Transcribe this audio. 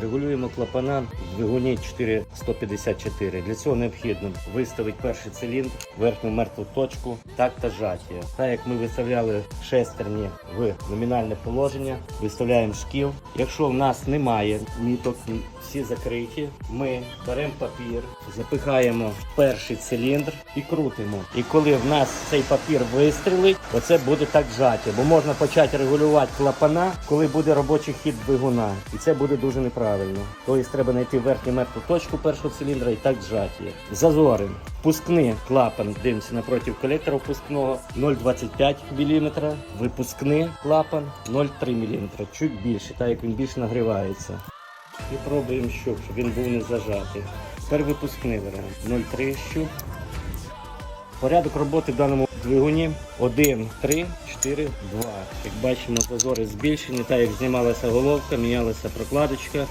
Регулюємо клапана в двигуні 4154. Для цього необхідно виставити перший циліндр, верхню мертву точку, так та жаття. Так як ми виставляли шестерні в номінальне положення, виставляємо шкіл. Якщо в нас немає міток, всі закриті, ми беремо папір, запихаємо перший циліндр і крутимо. І коли в нас цей папір вистрілить, оце буде так жаття, бо можна почати регулювати клапана, коли буде робочий хід двигуна. І це буде дуже неправильно. Тобто треба знайти верхню мертву точку першого циліндра і так зжаття. Зазори. Впускний клапан, дивимося напроти колектора впускного 0,25 мм, випускний клапан 0,3 мм, чуть більше, так як він більше нагрівається. І пробуємо щуп, щоб він був не зажатий. Тепер випускний варіант. 0,3 щуп. Порядок роботи в даному двигуні 1, 3, 4, 2. Як бачимо, зазори збільшені, так як знімалася головка, мінялася прокладочка.